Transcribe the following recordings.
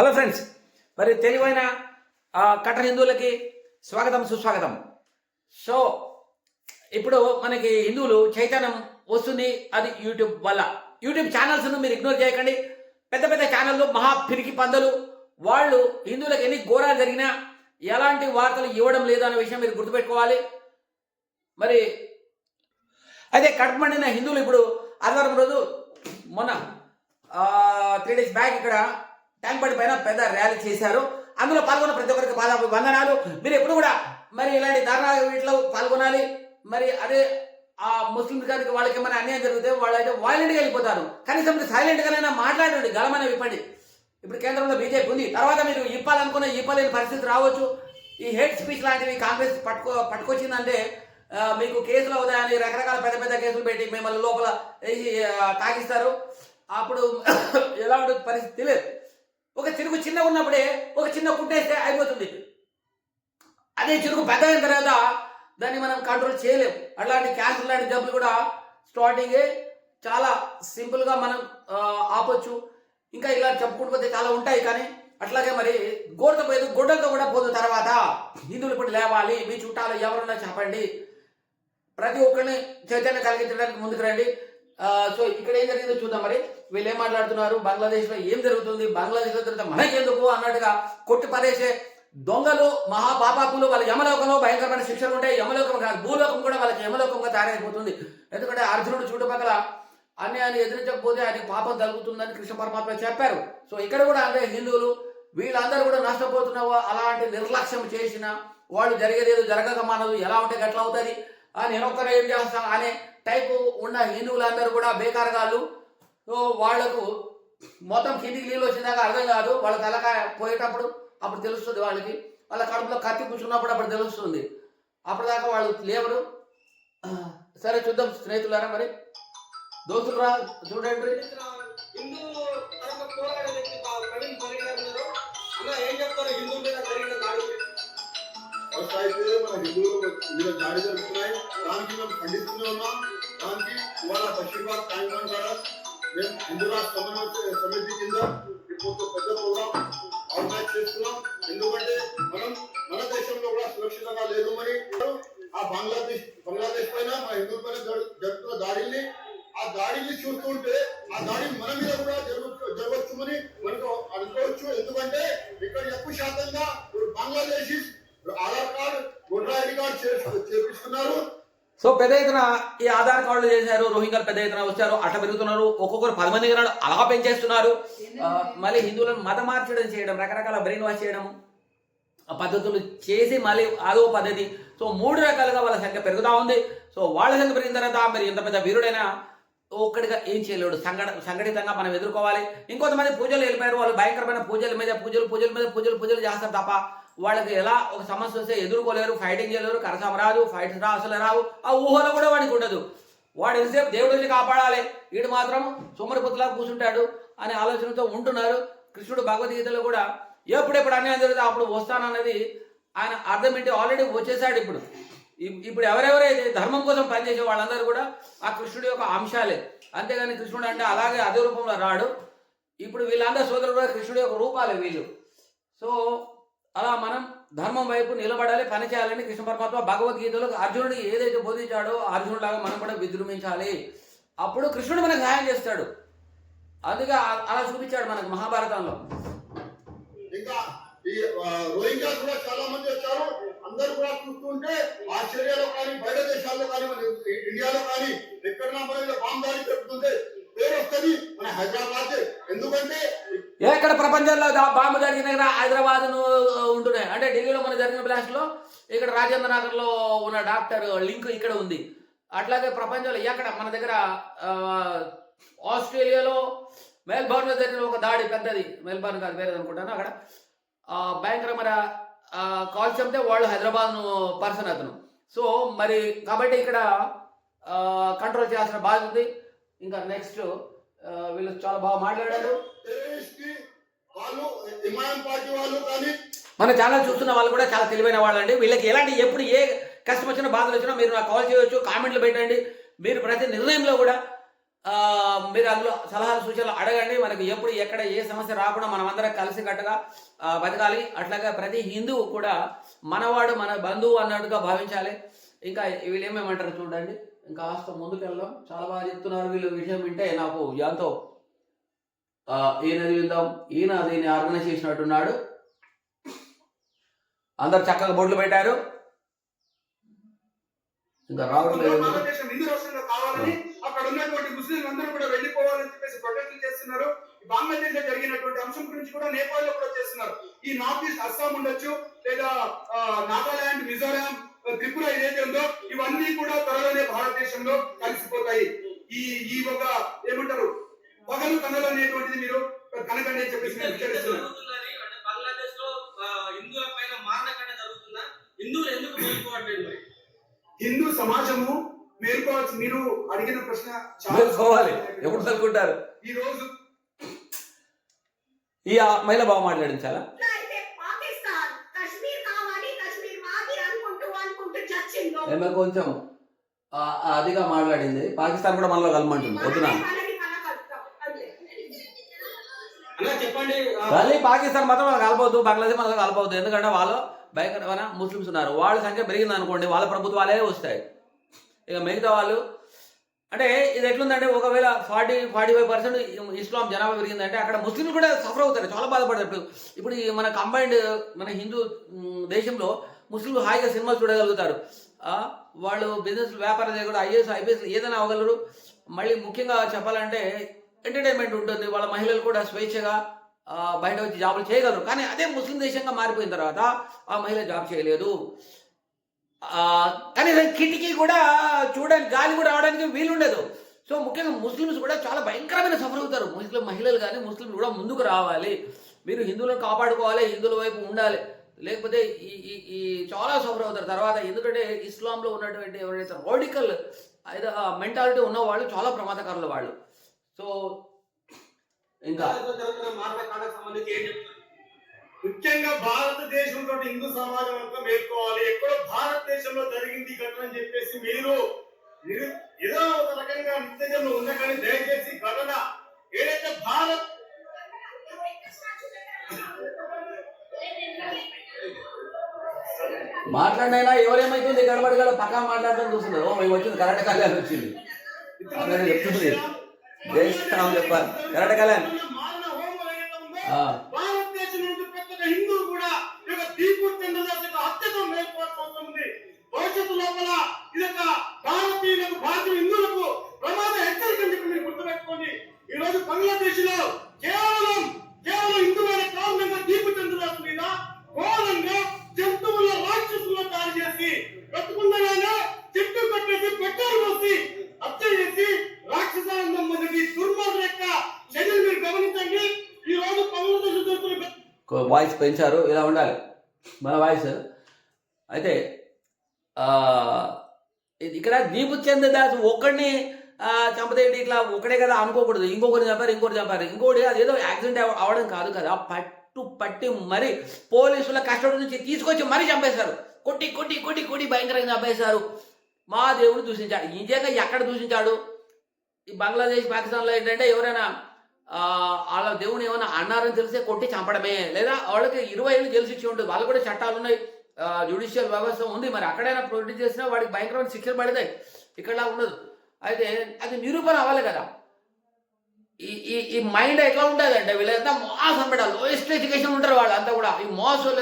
Hello friends మరి తెలివైన cutter హిందువులకి స్వాగతం సుస్వాగతం. సో ఇప్పుడు మనకి హిందువులు చైతన్యం వస్తుంది అది యూట్యూబ్ వల్ల. యూట్యూబ్ ఛానల్స్ మీరు ఇగ్నోర్ చేయకండి. పెద్ద పెద్ద ఛానళ్ళు మహా పిరికి పందలు. వాళ్ళు హిందువులకు ఎన్ని ఘోరాలు జరిగినా ఎలాంటి వార్తలు ఇవ్వడం లేదు అనే విషయం మీరు గుర్తుపెట్టుకోవాలి. మరి అయితే కట్మండిన హిందువులు ఇప్పుడు ఆదివారం రోజు మొన్న త్రీ డేస్ బ్యాక్ ఇక్కడ ట్యాంక్ బండి పైన పెద్ద ర్యాలీ చేశారు. అందులో పాల్గొన్న ప్రతి ఒక్కరికి పాదాపు వందనాలు. మీరు ఎప్పుడు కూడా మరి ఇలాంటి దారుణ వీటిలో పాల్గొనాలి. మరి అదే ఆ ముస్లిం గారికి వాళ్ళకి ఏమైనా అన్యాయం జరిగితే వాళ్ళు అయితే వాయిలెంట్గా వెళ్ళిపోతారు. కనీసం మీరు సైలెంట్గానైనా మాట్లాడండి గలమైన విప్పండి. ఇప్పుడు కేంద్రంలో బీజేపీ ఉంది. తర్వాత మీరు ఇప్పాలనుకున్న ఇప్పలేని పరిస్థితి రావచ్చు. ఈ హేట్ స్పీచ్ లాంటివి కాంగ్రెస్ పట్టుకో పట్టుకొచ్చిందంటే మీకు కేసులు అవుతాయని రకరకాల పెద్ద పెద్ద కేసులు పెట్టి మిమ్మల్ని లోపల తాగిస్తారు. అప్పుడు ఎలా ఉంటుంది పరిస్థితి తెలియదు. ఒక చిరుగు చిన్నగా ఉన్నప్పుడే ఒక చిన్న కుట్టేస్తే అయిపోతుంది. అదే చిరుగు పెద్ద అయిన తర్వాత దాన్ని మనం కంట్రోల్ చేయలేం. అట్లాంటి క్యాన్సర్ లాంటి జబ్బులు కూడా స్టార్టింగే చాలా సింపుల్గా మనం ఆపొచ్చు. ఇంకా ఇలా చెప్పుకుంటూ పోతే చాలా ఉంటాయి కానీ అట్లాగే మరి గోడతో పోయేది గొడ్డలతో కూడా పోదు తర్వాత. హిందువులు ఇప్పుడు లేవాలి. మీ చుట్టాలు ఎవరున్నా చెప్పండి. ప్రతి ఒక్కరిని చైతన్యం కలిగించడానికి ముందుకు రండి. సో ఇక్కడ ఏం జరిగిందో చూద్దాం మరి. వీళ్ళు ఏం మాట్లాడుతున్నారు? బంగ్లాదేశ్లో ఏం జరుగుతుంది? బంగ్లాదేశ్లో తర్వాత మనకి ఎందుకు అన్నట్టుగా కొట్టి పడేసే దొంగలు మహాపాపాపులు వాళ్ళ యమలోకంలో భయంకరమైన శిక్షలు ఉంటాయి. యమలోకం కాదు భూలోకం కూడా వాళ్ళకి యమలోకంగా తయారైపోతుంది. ఎందుకంటే అర్జునుడు చుట్టుపక్కల అన్యాయాన్ని ఎదిరించకపోతే ఆయన పాపం తగ్గుతుందని కృష్ణ పరమాత్మ చెప్పారు. సో ఇక్కడ కూడా అంటే హిందువులు వీళ్ళందరూ కూడా నష్టపోతున్నావు అలాంటి నిర్లక్ష్యం చేసిన వాళ్ళు జరిగేది ఏదో జరగక మానదు. ఎలా ఉంటే గట్ల అవుతుంది? అని నేను ఒక్కరే ఏం చేస్తాను? అనే టైపు ఉన్న హిందువులందరూ కూడా బేకారగాళ్ళు వాళ్ళకు మొత్తం కిందికి నీళ్ళు వచ్చిందాక అర్థం కాదు. వాళ్ళ తలకాయ పోయేటప్పుడు అప్పుడు తెలుస్తుంది వాళ్ళకి. వాళ్ళ కడుపులో కత్తి కూర్చున్నప్పుడు అప్పుడు తెలుస్తుంది. అప్పటిదాకా వాళ్ళు లేవరు. సరే చూద్దాం స్నేహితులారా మరి. దోస్తులురా చూడండి. ఏం చెప్తారు? హిందూ మీద జరిగిన దాడి అయితే మన హిందువులు దాడి జరుగుతున్నాయి. దానికి మేము ఖండిస్తూనే ఉన్నాం. దానికి ఇవాళ మేము హిందూ రాష్ట్ర సమితి కింద ఇప్పుడు పెద్ద ఆర్గనైజ్ చేస్తున్నాం. ఎందుకంటే మనం మన దేశంలో కూడా సురక్షితంగా లేదు మరి. ఆ బంగ్లాదేశ్ బంగ్లాదేశ్ పైన మన హిందువుల పైన జరుగుతున్న దాడిని ఆ దాడిని చూస్తుంటే ఆ దాడి మన మీద కూడా జరగచ్చు మనకు అనుకోవచ్చు. ఎందుకంటే ఇక్కడ ఎక్కువ శాతంగా బంగ్లాదేశ్ ఆధార్ ఓటర్ ఐడి చేపిస్తున్నారు. సో పెద్ద ఎత్తున ఈ ఆధార్ కార్డులు చేశారు రోహింగ్యాలు పెద్ద ఎత్తున వచ్చారు అట్లా పెరుగుతున్నారు ఒక్కొక్కరు పది మంది జనాలు అలా పెంచేస్తున్నారు. మళ్ళీ హిందువులను మత మార్చడం చేయడం రకరకాల బ్రెయిన్ వాష్ చేయడం ఆ పద్ధతులు చేసి మళ్ళీ అదో పద్ధతి. సో మూడు రకాలుగా వాళ్ళ సంఖ్య పెరుగుతూ ఉంది. సో వాళ్ళ సంఖ్య పెరిగిన తర్వాత మరి ఎంత పెద్ద వీరుడైనా ఒక్కడిగా ఏం చేయలేడు. సంఘట సంఘటితంగా మనం ఎదుర్కోవాలి. ఇంకొంతమంది పూజలు వెళ్ళిపోయారు వాళ్ళు భయంకరమైన పూజల మీద పూజలు పూజల మీద పూజలు పూజలు చేస్తారు తప్ప వాళ్ళకి ఎలా ఒక సమస్య వస్తే ఎదుర్కోలేరు ఫైటింగ్ చేయలేరు కరసం రాదు ఫైట్ రా అసలు రావు. ఆ ఊహలో కూడా వాడికి ఉండదు. వాడు ఎంతసేపు దేవుడిని కాపాడాలి? వీడు మాత్రం సుమరిపుతులా కూర్చుంటాడు అనే ఆలోచనతో ఉంటున్నారు. కృష్ణుడు భగవద్గీతలో కూడా ఎప్పుడెప్పుడు అన్యాయం జరుగుతుందో అప్పుడు వస్తానన్నది ఆయన అర్థం ఏంటి? ఆల్రెడీ వచ్చేసాడు ఇప్పుడు. ఇప్- ఇప్పుడు ఎవరెవరైతే ధర్మం కోసం పనిచేసే వాళ్ళందరూ కూడా ఆ కృష్ణుడి యొక్క అంశాలే. అంతేగాని కృష్ణుడు అంటే అలాగే అదే రూపంలో రాడు. ఇప్పుడు వీళ్ళందరూ సోదరులు కూడా కృష్ణుడి యొక్క రూపాలే వీళ్ళు. సో అలా మనం ధర్మం వైపు నిలబడాలి పని చేయాలని కృష్ణ పరమాత్మ భగవద్గీతలో అర్జునుడికి ఏదైతే బోధించాడో అర్జునుడిలాగా మనం కూడా విజృంభించాలి. అప్పుడు కృష్ణుడు మనకు సహాయం చేస్తాడు. అందుకే అలా చూపించాడు మనకు మహాభారతంలో. ఇంకా ఈ ఆ, రోహింగ్యా కూడా చాలా మంది వచ్చారు. అందరూ కూడా చూస్తుంటే ఆస్ట్రేలియాలో కానీ బయట దేశాల్లో కానీ మన ఇండియాలో కానీ ఎక్కడన్నా మన మీద బాంబు దాడి జరుగుతుంటే పేరు వస్తుంది మన హైదరాబాద్. ఎందుకంటే ప్రపంచంలో బాంబు జరిగిన హైదరాబాద్ను హైదరాబాద్ ఉంటున్నాయి. అంటే ఢిల్లీలో మన జరిగిన బ్లాస్ట్లో ఇక్కడ రాజేంద్ర నగర్లో ఉన్న డాక్టర్ లింక్ ఇక్కడ ఉంది. అట్లాగే ప్రపంచంలో ఎక్కడ? మన దగ్గర ఆస్ట్రేలియాలో మెల్బోర్న్లో జరిగిన ఒక దాడి పెద్దది. మెల్బోర్న్ కాదు వేరేది అనుకుంటాను అక్కడ. భయంకరమైన కాల్ చెప్తే వాళ్ళు హైదరాబాద్ను పర్సన్ అతను. సో మరి కాబట్టి ఇక్కడ కంట్రోల్ చేయాల్సిన బాధ్యత ఉంది. ఇంకా నెక్స్ట్ వీళ్ళు చాలా బాగా మాట్లాడారు. మన ఛానల్ చూస్తున్న వాళ్ళు కూడా చాలా తెలివైన వాళ్ళండి. వీళ్ళకి ఎలాంటి ఎప్పుడు ఏ కష్టం వచ్చినా బాధలు వచ్చినా మీరు నాకు కాల్ చేయవచ్చు కామెంట్లు పెట్టండి. మీరు ప్రతి నిర్ణయంలో కూడా మీరు అందులో సలహాలు సూచనలు అడగండి. మనకి ఎప్పుడు ఎక్కడ ఏ సమస్య రాకుండా మనం అందరం కలిసి కట్టుగా బతకాలి. అట్లాగే ప్రతి హిందువు కూడా మనవాడు మన బంధువు అన్నట్టుగా భావించాలి. ఇంకా వీళ్ళు ఏమేమంటారు చూడండి. ఇంకా కాస్త ముందుకు చాలా బాగా చెప్తున్నారు. వీళ్ళు విషయం వింటే నాకు ఎంతో ఈయనది విందాం ఈయన దీన్ని ఆర్గనైజ్ చేసినట్టున్నాడు? అందరు చక్కగా బోర్డులు పెట్టారు. ఇంకా రావడం భారతదేశం కావాలని అక్కడ ఉన్నటువంటి ముస్లింలు అందరూ కూడా వెళ్ళిపోవాలని చెప్పేసి ప్రొటెస్టులు చేస్తున్నారు. బంగ్లాదేశ్లో జరిగినటువంటి అంశం గురించి కూడా నేపాల్లో కూడా చేస్తున్నారు. ఈ నార్త్ ఈస్ట్ అస్సాం ఉండొచ్చు లేదా నాగాలాండ్ మిజోరాం త్రిపుర ఏదైతే ఉందో ఇవన్నీ కూడా త్వరలోనే భారతదేశంలో కలిసిపోతాయి. ఈ ఈ ఒక ఏమంటారు పగలు కన్నలు అనేటువంటిది మీరు కనకండి అని చెప్పేసి నేను హెచ్చరిస్తున్నాను. జరుగుతున్నది అంటే బంగ్లాదేశ్లో ఆ, హిందువుల పైన మారణకాండ జరుగుతుందా? హిందువులు ఎందుకు మేలుకోవట్లేదు మరి? హిందూ సమాజము మేల్కోవచ్చు మీరు అడిగిన ప్రశ్న మేల్కోవాలి. ఎప్పుడు అనుకుంటారు ఈ రోజు ఈ మహిళ బాగా మాట్లాడింది చాలా కొంచెం అదిగా మాట్లాడింది. పాకిస్తాన్ కూడా మనలో కలమంటుంది వద్దున మళ్ళీ పాకిస్తాన్ మాత్రం మనకు కలపవద్దు బంగ్లాదేశ్ మనకు కలపవద్దు. ఎందుకంటే వాళ్ళు భయంకరమైన ముస్లిమ్స్ ఉన్నారు. వాళ్ళ సంఖ్య పెరిగింది అనుకోండి వాళ్ళ ప్రభుత్వాలే వస్తాయి. ఇక మిగతా వాళ్ళు అంటే ఇది ఎట్లుందంటే ఒకవేళ forty forty five percent Islam జనాభా పెరిగిందంటే అక్కడ ముస్లింలు కూడా సఫర్ అవుతారు. చాలా బాధపడతారు. ఇప్పుడు ఇప్పుడు ఈ మన కంబైన్డ్ మన హిందూ దేశంలో ముస్లింలు హాయిగా సినిమాలు చూడగలుగుతారు. వాళ్ళు బిజినెస్ వ్యాపారం చేయకుండా ఐఏఎస్ ఐపీఎస్ ఏదైనా అవ్వగలరు. మళ్ళీ ముఖ్యంగా చెప్పాలంటే ఎంటర్టైన్మెంట్ ఉంటుంది. వాళ్ళ మహిళలు కూడా స్వేచ్ఛగా బయట వచ్చి జాబులు చేయగలరు. కానీ అదే ముస్లిం దేశంగా మారిపోయిన తర్వాత ఆ మహిళ జాబ్ చేయలేదు. కానీ కిటికీ కూడా చూడడానికి గాలి కూడా రావడానికి వీలుండదు సో ముఖ్యంగా ముస్లిమ్స్ కూడా చాలా భయంకరమైన సఫర్ అవుతారు. ముస్లిం మహిళలు కానీ ముస్లింలు కూడా ముందుకు రావాలి. మీరు హిందువులను కాపాడుకోవాలి హిందువుల వైపు ఉండాలి. లేకపోతే ఈ ఈ ఈ చాలా సఫర్ అవుతారు. తర్వాత ఎందుకంటే ఇస్లాంలో ఉన్నటువంటి ఎవరైతే రాడికల్ మెంటాలిటీ ఉన్న వాళ్ళు చాలా ప్రమాదకరులు వాళ్ళు. సో ఇంకా ముఖ్యంగా భారతదేశంలో హిందూ సమాజం అంతా మేల్కోవాలి. ఎక్కడో భారతదేశంలో జరిగింది ఘటన అని చెప్పేసి మీరు ఏదో ఒక రకంగా నిత్యజంలో ఉండకండి దయచేసి ఘటన ఏదైతే భారత్ మాట్లాడినైనా ఎవరేమైతుంది? గడబడగడ పక్కా మాట్లాడటం చూస్తున్నారు మేము వచ్చింది కరెక్ట్ కళ్యాణ్ వచ్చింది. అదే చెప్తుంది జై శ్రీరామ్ చెప్పాలి కరెక్ట్ ఆ. భారతదేశం నుండి ప్రతి ఒక్క కూడా ఈ యొక్క దీపు చంద్రదాస్ యొక్క హత్యతో మేల్కోవాల్సిన అవసరం ఉంది భవిష్యత్తు లోపల ఇది ఒక భారతీయులకు భారతీయ హిందువులకు ప్రమాద హెచ్చరిక చెప్పి మీరు గుర్తుపెట్టుకోండి. ఈ రోజు బంగ్లాదేశ్లో కేవలం హిందువుల కారణంగా దీపు చంద్రదాస్ మీద ఘోరంగా జంతువుల రాక్షసుల్లో దాడి చేసి బ్రతుకుండగానే చెట్టు కట్టేసి పెట్రోల్ పోసి హత్య చేసి రాక్షసానందం మొదటి దుర్మార్గుల యొక్క చర్యలు మీరు గమనించండి ఈ రోజు బంగ్లాదేశ్ జరుగుతున్న వాయిస్ పెంచారు ఇలా ఉండాలి. మన వాయిస్. అయితే ఇక్కడ దీపు చంద్రదాస్ ఒక్కడిని చంపదేంటి ఇట్లా ఒకడే కదా అనుకోకూడదు. ఇంకొకరిని చంపారు ఇంకోటి చంపారు. ఇంకోటి అదేదో యాక్సిడెంట్ అవడం కాదు కదా. పట్టు పట్టి మరి పోలీసుల కస్టడీ నుంచి తీసుకొచ్చి మరీ చంపేశారు. కొట్టి కొట్టి కొట్టి కొట్టి భయంకరంగా చంపేశారు. మా దేవుడు దూషించాడు నిజంగా ఎక్కడ దూషించాడు? ఈ బంగ్లాదేశ్ పాకిస్తాన్లో ఏంటంటే ఎవరైనా వాళ్ళ దేవుని ఏమైనా అన్నారని తెలిసే కొట్టి చంపడమే. లేదా వాళ్ళకి ఇరవై ఏళ్ళు జైలు శిక్ష ఉంటుంది వాళ్ళు కూడా చట్టాలు ఉన్నాయి. జ్యుడిషియల్ వ్యవస్థ ఉంది. మరి అక్కడైనా ప్రొడ్యూస్ చేసినా వాడికి భయంకరమైన శిక్షలు పడతాయి. ఇక్కడలా ఉండదు. అయితే అది నిరూపణ అవ్వాలి కదా. ఈ ఈ ఈ మైండ్ ఎట్లా ఉంటుంది అంటే వీళ్ళంతా మోసం పెట్టాలి లోయెస్ట్ ఎడ్యుకేషన్ ఉంటారు వాళ్ళు అంతా కూడా. ఈ మోసం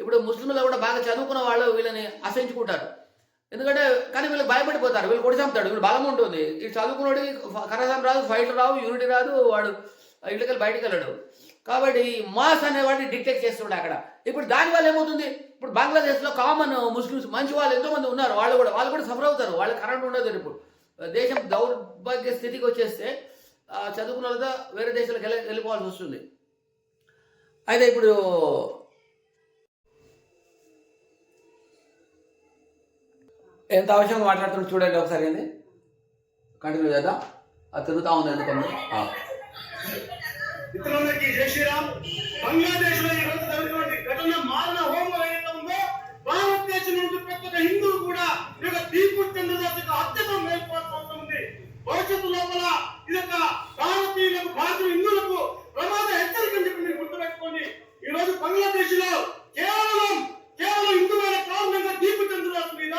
ఇప్పుడు ముస్లింలు కూడా బాగా చదువుకున్న వాళ్ళు వీళ్ళని అసహించుకుంటారు. ఎందుకంటే కానీ వీళ్ళు భయపడిపోతారు వీళ్ళు కొడి చంపుతాడు. వీళ్ళు బలం ఉంటుంది. ఈ చదువుకున్నోడి కరసం రాదు ఫైట్ రావు యూనిటీ రాదు వాడు ఇళ్ళకెళ్ళి బయటికి వెళ్ళడు. కాబట్టి మాస్ అనేవాడిని డిటెక్ట్ చేస్తుండే అక్కడ. ఇప్పుడు దానివల్ల ఏమవుతుంది? ఇప్పుడు బంగ్లాదేశ్లో కామన్ ముస్లిమ్స్ మంచి వాళ్ళు ఎంతోమంది ఉన్నారు. వాళ్ళు కూడా వాళ్ళు కూడా సఫర్ అవుతారు. వాళ్ళు కరెంట్ ఉండదు ఇప్పుడు దేశం దౌర్భాగ్య స్థితికి వచ్చేస్తే చదువుకున్న వాళ్ళతో వేరే దేశాలకు వెళ్ళి వెళ్ళిపోవాల్సి వస్తుంది. అయితే ఇప్పుడు ఎంత అవసరం మాట్లాడుతున్నారు చూడండి ఒకసారి ఏంది? కంటిన్యూ చేద్దాం. అది తిరుగుతా ఉంది ఎందుకంటే ఆ. మిత్రులందరికీ జై శ్రీరామ్. బంగ్లాదేశ్లో ఈ రోజు ఘటన మారణ హోమం ఏదైతే ఉందో భారతదేశం నుండి ప్రతి ఒక్క హిందువు కూడా ఈ యొక్క దీపు చంద్రదాస్ యొక్క మేల్కోవాల్సిన అవసరం ఉంది భవిష్యత్తు లోపల ఇది ఒక భారతీయులకు భారతీయ హిందువులకు ప్రమాద హెచ్చరిక అని చెప్పి మీరు గుర్తుపెట్టుకోండి. ఈ రోజు బంగ్లాదేశ్లో కేవలం కేవలం హిందువుల కారణంగా దీపు చంద్రరాజు మీద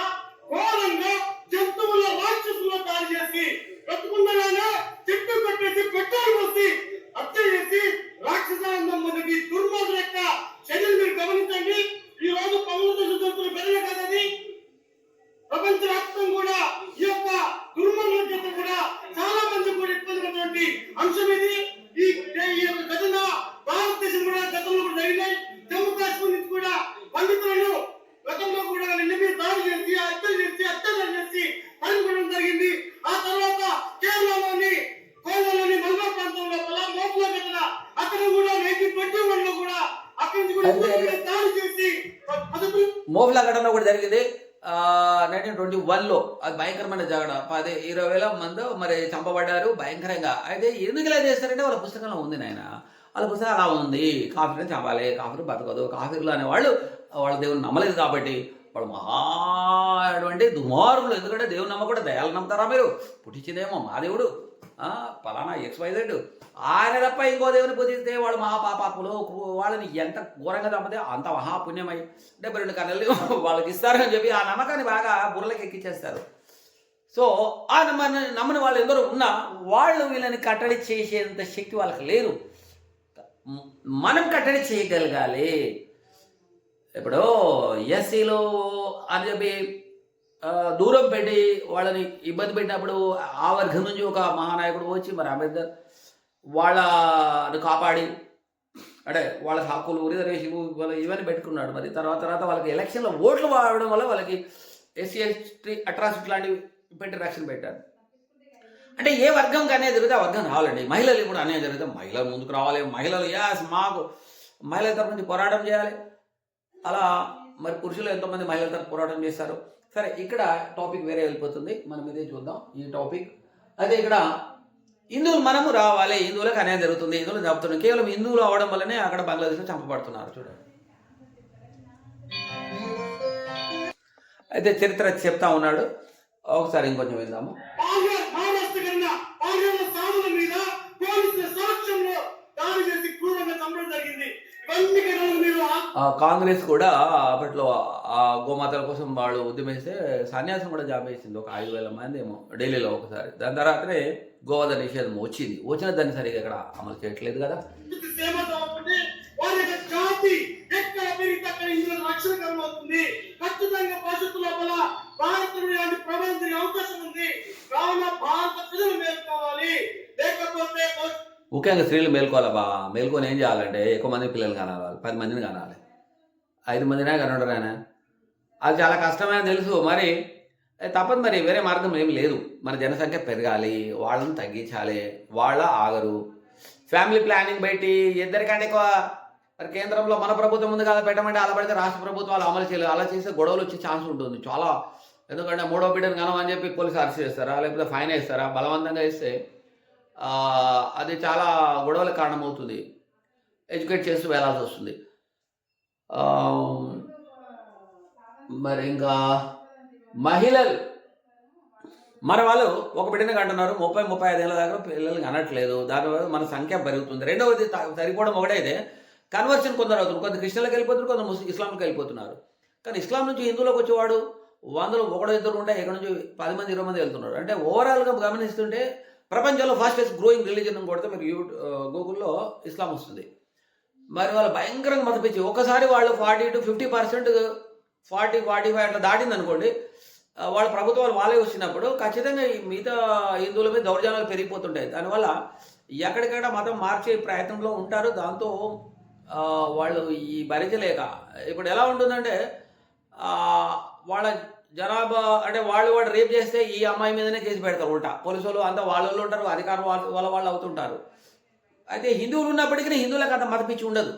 ఘోరంగా జంతువుల రాక్షసులో దాడి చేసి బ్రతుకుండగానే చెట్టు కట్టేసి పెట్రోల్ పోసి హత్య చేసి రాక్షసానందం మొదటి దుర్మార్గుల యొక్క చర్యలు మీరు గమనించండి ఈ రోజు బంగ్లాదేశ్ జంతువులు పెరగ కదని ప్రపంచ వ్యాప్తం కూడా ఈ యొక్క దుర్మరణల చేత కూడా చాలా మంది కూడా ఇబ్బంది పడినటువంటి అంశం ఇది ఈ ఈ యొక్క ఘటన భారతదేశం కూడా గతంలో కూడా జరిగినాయి జమ్మూ కాశ్మీర్ నుంచి కూడా పండితులను గతంలో కూడా నిన్న మీద దాడి చేసి హత్యలు చేసి అత్యాచారం చేసి పరిగణడం జరిగింది ఆ తర్వాత కేరళలోని కోయలోని మల్బా ప్రాంతం లోపల మోపుల ఘటన అక్కడ కూడా నైన్టీన్ ట్వంటీ వన్లో కూడా అక్కడి నుంచి కూడా అంటే- దాడి చేసి పదకొండు ఘటన కూడా జరిగింది. నైన్టీన్ ట్వంటీ వన్లో అది భయంకరమైన జగడ పది ఇరవై వేల మంది మరి చంపబడ్డారు భయంకరంగా. అయితే ఎందుకు ఇలా చేస్తారంటే వాళ్ళ పుస్తకంలో ఉంది నాయన. వాళ్ళ పుస్తకం అలా ఉంది. కాఫీని చంపాలి కాఫీ బతకదు కాఫీలు అనేవాళ్ళు వాళ్ళ దేవుని నమ్మలేదు కాబట్టి వాళ్ళు మహా అటువంటి దుమారులు. ఎందుకంటే దేవుని నమ్మకుండా దయాలు నమ్ముతారా మీరు? పుట్టించిందేమో మా దేవుడు. పలానా ఎక్స్ వైజెడ్ ఆయన తప్ప ఇంకో దేవుని పూజిస్తే వాళ్ళు మహాపాపాత్ములు. వాళ్ళని ఎంత ఘోరంగా తప్పితే అంత మహాపుణ్యమై డెబ్బై రెండు కన్నెలు వాళ్ళకి ఇస్తారని చెప్పి ఆ నమ్మకాన్ని బాగా బుర్రలకి ఎక్కించేస్తారు సో ఆ నమ్మని నమ్మని వాళ్ళు ఎందరో ఉన్నా వాళ్ళు వీళ్ళని కట్టడి చేసేంత శక్తి వాళ్ళకి లేదు. మనం కట్టడి చేయగలగాలి. ఇప్పుడు ఎస్సీలో అని చెప్పి దూరం పెట్టి వాళ్ళని ఇబ్బంది పెట్టినప్పుడు ఆ వర్గం నుంచి ఒక మహానాయకుడు వచ్చి మరి అంబేద్కర్ వాళ్ళను కాపాడి అంటే వాళ్ళ హక్కులు రిజర్వేషన్ ఇవన్నీ పెట్టుకున్నాడు. మరి తర్వాత తర్వాత వాళ్ళకి ఎలక్షన్లో ఓట్లు వాడడం వల్ల వాళ్ళకి ఎస్సీ ఎస్టీ అట్రాసిటీ లాంటివి పెట్టి రక్షణ పెట్టారు. అంటే ఏ వర్గంకి కానీ జరిగితే ఆ వర్గం రావాలండి. మహిళలు ఇప్పుడు అనే జరిగితే మహిళలు ముందుకు రావాలి. మహిళలు యాస్ మాకు మహిళల తరపు నుంచి పోరాటం చేయాలి. అలా మరి పురుషులు ఎంతోమంది మహిళల తరపు పోరాటం చేస్తారు. సరే ఇక్కడ టాపిక్ వేరే వెళ్ళిపోతుంది. మనం ఇదే చూద్దాం ఈ టాపిక్ అదే ఇక్కడ హిందువులు మనము రావాలి. హిందువులకు అన్యాయం జరుగుతుంది. హిందువులు చంపుతున్నాం కేవలం హిందువులు అవడం వల్లనే అక్కడ బంగ్లాదేశ్లో చంపబడుతున్నారు. చూడండి. అయితే చరిత్ర చెప్తా ఉన్నాడు. ఒకసారి ఇంకొంచెం విందాము పాల్గొ- మహారాష్ట్ర కన్నా పాల్గొన్న సాధుల మీద పోలీసుల సమక్షంలో దాడి చేసి క్రూరంగా చంపడం జరిగింది ఇవన్నీ ఘటనలు మీరు ఆ- ఆ, కాంగ్రెస్ కూడా అప్పట్లో ఆ గోమాతల కోసం వాళ్ళు ఉద్యమిస్తే సన్యాసం కూడా జాబ్ వేసింది ఒక ఐదు వేల మంది ఏమో ఢిల్లీలో ఒకసారి. దాని తర్వాతనే గోవాద నిషేధం వచ్చింది. వచ్చిన దాన్ని సరిగా ఇక్కడ అమలు చేయట్లేదు కదా. ఖచ్చితంగా భవిష్యత్తు లోపల అవకాశం ఉంది కావున భారత ప్రజలు మేల్కోవాలి. లేకపోతే ముఖ్యంగా స్త్రీలు మేల్కోవాలి బా? మేల్కొని ఏం చేయాలంటే ఎక్కువ మంది పిల్లలు కనాలి పది మందిని కనాలి. ఐదు మందినే కనడం ఆయన. అది చాలా కష్టమైన తెలుసు మరి తప్పదు మరి వేరే మార్గం ఏం లేదు. మన జనసంఖ్య పెరగాలి వాళ్ళని తగ్గించాలి వాళ్ళ ఆగరు. ఫ్యామిలీ ప్లానింగ్ బయటి ఇద్దరికంటే ఎక్కువ మరి కేంద్రంలో మన ప్రభుత్వం ఉంది కదా పెట్టమంటే అలా పడితే రాష్ట్ర ప్రభుత్వాలు అమలు చేయలేదు. అలా చేస్తే గొడవలు వచ్చే ఛాన్స్ ఉంటుంది. చాలా ఎందుకంటే మూడో బిడ్డను అని చెప్పి పోలీసు అరెస్ట్ చేస్తారా లేకపోతే ఫైన్ వేస్తారా? బలవంతంగా ఇస్తే అది చాలా గొడవలకు కారణమవుతుంది. ఎడ్యుకేట్ చేస్తూ వెళ్ళాల్సి వస్తుంది. మరి ఇంకా మహిళలు మన వాళ్ళు ఒక బిడ్డని కంటున్నారు ముప్పై ముప్పై ఐదు ఏళ్ళ దాకా పిల్లలకి అనట్లేదు. దానివల్ల మన సంఖ్య పెరుగుతుంది. రెండవది సరిపోవడం ఒకటైతే కన్వర్షన్ కొందరు అవుతుంది కొంత క్రిస్టియన్లకు వెళ్ళిపోతున్నారు కొంత ముస్లిం ఇస్లాంకి వెళ్ళిపోతున్నారు. కానీ ఇస్లాం నుంచి హిందువులకు వచ్చేవాడు వందలు ఒకడో ఇద్దరు ఉంటే ఇక్కడ నుంచి పది మంది ఇరవై మంది వెళ్తున్నారు. అంటే ఓవరాల్గా గమనిస్తుంటే ప్రపంచంలో ఫాస్టెస్ట్ గ్రోయింగ్ రిలీజన్ కొడితే మీరు యూట్యూబ్ గూగుల్లో ఇస్లాం వస్తుంది. మరి వాళ్ళు భయంకరంగా మతపించి ఒకసారి వాళ్ళు forty to fifty percent forty forty five అట్లా దాటింది అనుకోండి వాళ్ళ ప్రభుత్వాలు వాళ్ళే వచ్చినప్పుడు ఖచ్చితంగా ఈ మిగతా హిందువుల మీద దౌర్జన్యాలు పెరిగిపోతుంటాయి. దానివల్ల ఎక్కడికక్కడ మతం మార్చే ప్రయత్నంలో ఉంటారు. దాంతో వాళ్ళు ఈ భరించలేక. ఇప్పుడు ఎలా ఉంటుందంటే వాళ్ళ జనాభా అంటే వాళ్ళు వాడు రేప్ చేస్తే ఈ అమ్మాయి మీదనే కేసు పెడతారు ఉల్టా. పోలీసు వాళ్ళు అంతా వాళ్ళు ఉంటారు అధికారులు వాళ్ళ వాళ్ళ వాళ్ళు అవుతుంటారు. అయితే హిందువులు ఉన్నప్పటికీ హిందువులకు అంత మత పిచ్చి ఉండదు.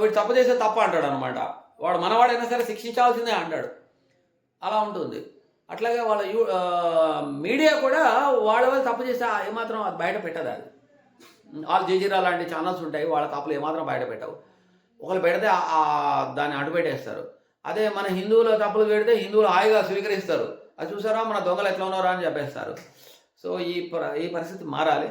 వీడు తప్పు చేస్తే తప్ప అంటాడు అనమాట వాడు మనవాడైనా సరే శిక్షించాల్సిందే అంటాడు. అలా ఉంటుంది. అట్లాగే వాళ్ళ యూ మీడియా కూడా వాళ్ళ వాళ్ళు తప్పు చేస్తే ఏమాత్రం అది బయట పెట్టదు అది. ఆల్ జజీరా లాంటి ఛానల్స్ ఉంటాయి వాళ్ళ తప్పులు ఏమాత్రం బయట పెట్టవు. ఒకళ్ళు పెడితే దాన్ని అడ్డు పెట్టేస్తారు అదే మన హిందువుల తప్పులు పెడితే హిందువులు హాయిగా స్వీకరిస్తారు. అది చూసారా? మన దొంగలు ఎట్లా ఉన్నారా అని చెప్పేస్తారు. సో ఈ ఈ పరిస్థితి మారాలి.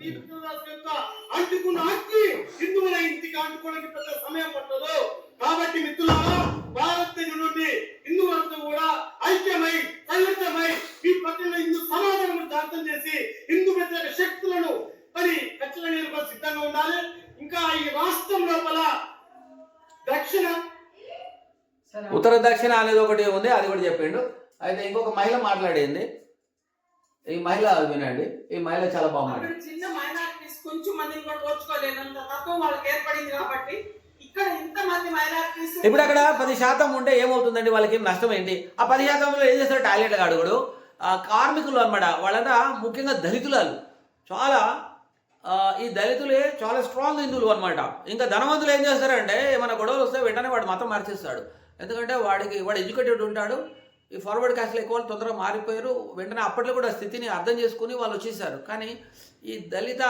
దీపచంద్రదాస్ యొక్క అంటుకున్న అగ్గి హిందువుల ఇంటికి అంటుకోవడానికి పెద్ద సమయం పట్టదు కాబట్టి మిత్రులారా భారతదేశం నుండి హిందువులతో కూడా ఐక్యమై సంయుక్తమై ఈ పట్టిన హిందూ సమాజం జాతం చేసి హిందూ వ్యతిరేక శక్తులను మరి ఖచ్చితంగా ఎదుర్కొ సిద్ధంగా ఉండాలి. ఇంకా ఈ రాష్ట్రం లోపల దక్షిణ ఉత్తర దక్షిణ అనేది ఒకటి ఉంది అది కూడా చెప్పిండు. అయితే ఇంకొక మహిళ మాట్లాడింది. ఈ మహిళ వినండి ఈ మహిళ చాలా బాగుంది. చిన్న మైనారిటీస్ కొంచెం మందిని కూడా ఓర్చుకోలేనంత తత్వం వాళ్ళకి ఏర్పడింది కాబట్టి ఇక్కడ ఇంతమంది మైనారిటీస్ ఇప్పుడు అక్కడ పది శాతం ఉంటే ఏమవుతుందండి వాళ్ళకి? నష్టం ఏంటి? ఆ పది శాతంలో ఏం చేస్తారు టాయిలెట్ అడుగుడు కార్మికులు అనమాట వాళ్ళంతా ముఖ్యంగా దళితులాలు. చాలా ఈ దళితులే చాలా స్ట్రాంగ్ హిందువులు అనమాట ఇంకా ధనవంతులు ఏం చేస్తారంటే ఏమైనా గొడవలు వస్తే వెంటనే వాడు మతం మార్చేస్తాడు. ఎందుకంటే వాడికి వాడు ఎడ్యుకేటెడ్ ఉంటాడు ఈ ఫార్వర్డ్ క్యాస్ట్లో ఎక్కువ వాళ్ళు తొందరగా మారిపోయారు. వెంటనే అప్పట్లో కూడా స్థితిని అర్థం చేసుకుని వాళ్ళు వచ్చేసారు. కానీ ఈ దళిత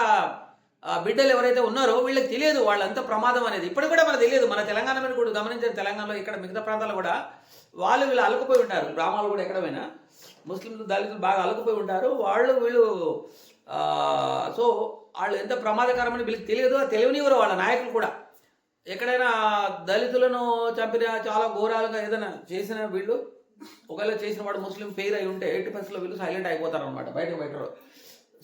బిడ్డలు ఎవరైతే ఉన్నారో వీళ్ళకి తెలియదు వాళ్ళంతా ప్రమాదం అనేది. ఇప్పటికి కూడా మనకు తెలియదు. మన తెలంగాణ మీద కూడా గమనించిన తెలంగాణలో ఇక్కడ మిగతా ప్రాంతాలు కూడా వాళ్ళు వీళ్ళు అలుకుపోయి ఉంటారు. గ్రామాలు కూడా ఎక్కడ పోయినా ముస్లింలు దళితులు బాగా అలుకుపోయి ఉంటారు. వాళ్ళు వీళ్ళు సో వాళ్ళు ఎంత ప్రమాదకరమని వీళ్ళకి తెలియదు. అది తెలియనివ్వరు వాళ్ళ నాయకులు కూడా. ఎక్కడైనా దళితులను చంపిన చాలా ఘోరాలుగా ఏదైనా చేసిన వీళ్ళు ఒకవేళ చేసిన వాడు ముస్లిం పేరు అయి ఉంటే ఎయిటీ పర్సెంట్లో వీళ్ళు సైలెంట్ అయిపోతారు అనమాట బయటకు బయట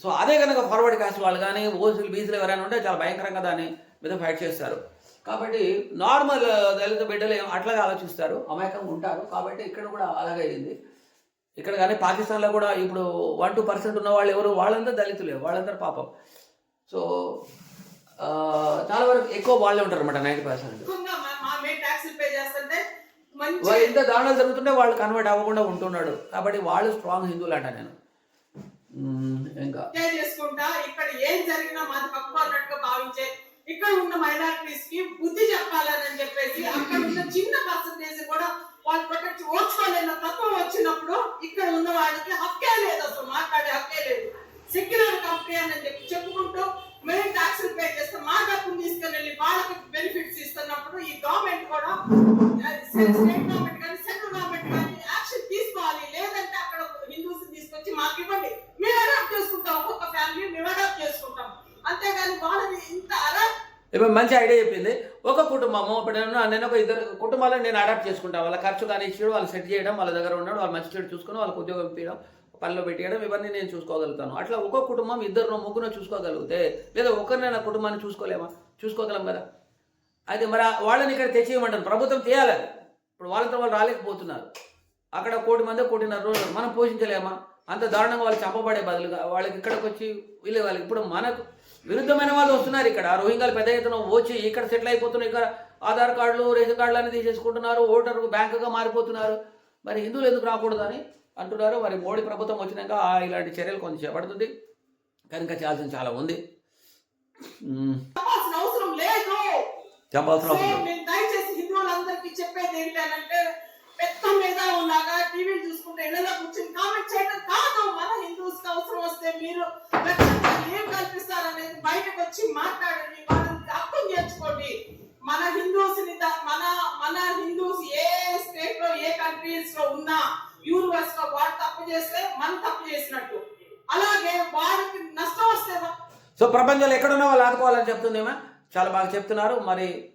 సో అదే కనుక ఫార్వర్డ్ కాస్ట్ వాళ్ళు కానీ ఓసీలు బీసీలు ఎవరైనా ఉంటే చాలా భయంకరంగా దాని మీద ఫైట్ చేస్తారు. కాబట్టి నార్మల్ దళిత బిడ్డలు అట్లాగే ఆలోచిస్తారు అమాయకంగా ఉంటారు. కాబట్టి ఇక్కడ కూడా అలాగే అయింది. ఇక్కడ కానీ పాకిస్తాన్లో కూడా ఇప్పుడు వన్ టూ పర్సెంట్ ఉన్న వాళ్ళు ఎవరు? వాళ్ళందరూ దళితులే వాళ్ళందరూ పాపం. సో చాలా వరకు ఎక్కువ వాళ్ళే ఉంటారు అనమాట నైంటీ పర్సెంట్ ఎంత దారుణాలు జరుగుతుంటే వాళ్ళు కన్వర్ట్ అవ్వకుండా ఉంటున్నాడు. కాబట్టి వాళ్ళు స్ట్రాంగ్ హిందువులు అంట నేను ఇంకా. చేసుకుంటా ఇక్కడ ఏం జరిగినా మాది తక్కువ అన్నట్టుగా భావించే ఇక్కడ ఉన్న మైనారిటీస్కి బుద్ధి చెప్పాలని చెప్పేసి అక్కడ ఉన్న చిన్న పర్సంటేజ్ కూడా వాళ్ళు ప్రొటెక్ట్ ఓర్చుకోలేని తత్వం వచ్చినప్పుడు ఇక్కడ ఉన్న వాళ్ళకి హక్కే లేదు అసలు మాట్లాడే హక్కే లేదు. సెక్యులర్ కంపెనీ అని చెప్పి చెప్పుకుంటూ మేము ట్యాక్సులు పే చేస్తాం మా డబ్బులు తీసుకుని వెళ్ళి వాళ్ళకి బెనిఫిట్స్ ఇస్తున్నప్పుడు ఈ గవర్నమెంట్ కూడా స్టేట్ గవర్నమెంట్ కానీ సెంట్రల్ గవర్నమెంట్ కానీ యాక్షన్ తీసుకోవాలి. లేదంటే అక్కడ హిందూస్ తీసుకొచ్చి మాకు ఇవ్వండి. మేము అడాప్ట్ చేసుకుంటాం. ఒక్కొక్క ఫ్యామిలీ మేము అడాప్ట్ చేసుకుంటాం. అంతేగాని వాళ్ళని ఇంత అరా ఇప్పుడు మంచి ఐడియా చెప్పింది. ఒక కుటుంబము ఇప్పుడు నేను నేను ఒక ఇద్దరు కుటుంబాలను నేను అడాప్ట్ చేసుకుంటాను వాళ్ళ ఖర్చు కానీ ఇచ్చి వాళ్ళు సెట్ చేయడం వాళ్ళ దగ్గర ఉండడం వాళ్ళు మంచి చెడు చూసుకుని వాళ్ళకి ఉద్యోగం ఇప్పించడం. పనిలో పెట్టేయడం ఇవన్నీ నేను చూసుకోగలుగుతాను. అట్లా ఒక్కొక్క కుటుంబం ఇద్దరు ముగ్గురు చూసుకోగలిగితే లేదా ఒకరినైనా కుటుంబాన్ని చూసుకోలేమా? చూసుకోగలం కదా? అయితే మరి వాళ్ళని ఇక్కడ తెచ్చేయమంటాను. ప్రభుత్వం చేయాలి ఇప్పుడు వాళ్ళతో వాళ్ళు రాలేకపోతున్నారు. అక్కడ కోటి మంది కోటిన్నర రోజులు మనం పోషించలేమా? అంత దారుణంగా వాళ్ళు చంపబడే బదులుగా వాళ్ళకి ఇక్కడికి వచ్చి వీళ్ళు వాళ్ళకి ఇప్పుడు మనకు విరుద్ధమైన వాళ్ళు వస్తున్నారు ఇక్కడ. రోహింగాలు పెద్ద ఎత్తున వచ్చి ఇక్కడ సెటిల్ అయిపోతున్నారు ఇక్కడ ఆధార్ కార్డులు రేషన్ కార్డులు అన్ని తీసేసుకుంటున్నారు. ఓటర్ బ్యాంకుగా మారిపోతున్నారు. మరి హిందువులు ఎందుకు రాకూడదని అంటున్నారు. మరి మోడీ ప్రభుత్వం వచ్చినాక ఇలాంటి చర్యలు కొంచెం చేపడుతుంది. కనుక చేయాల్సిన చాలా ఉంది. చెప్పాల్సిన దయచేసి హిందువులందరికీ చెప్పేది ఏంటంటే పెద్ద మీద ఉన్నాగా చూసుకుంటే ఇళ్ళలో కూర్చొని కామెంట్ చేయడం కాదు. మన హిందూస్కి అవసరం వస్తే మీరు ఏం కల్పిస్తారనేది బయటకు వచ్చి మాట్లాడండి. వాళ్ళని అర్థం చేసుకోండి. మన హిందూస్ని మన మన హిందూస్ ఏ స్టేట్లో ఏ కంట్రీస్లో ఉన్నా యూనివర్స్లో వాడు తప్పు చేస్తే మనం తప్పు చేసినట్టు. అలాగే వారికి నష్టం వస్తే సో ప్రపంచంలో ఎక్కడున్నా వాళ్ళు ఆదుకోవాలని చెప్తుందేమో? చాలా బాగా చెప్తున్నారు. మరి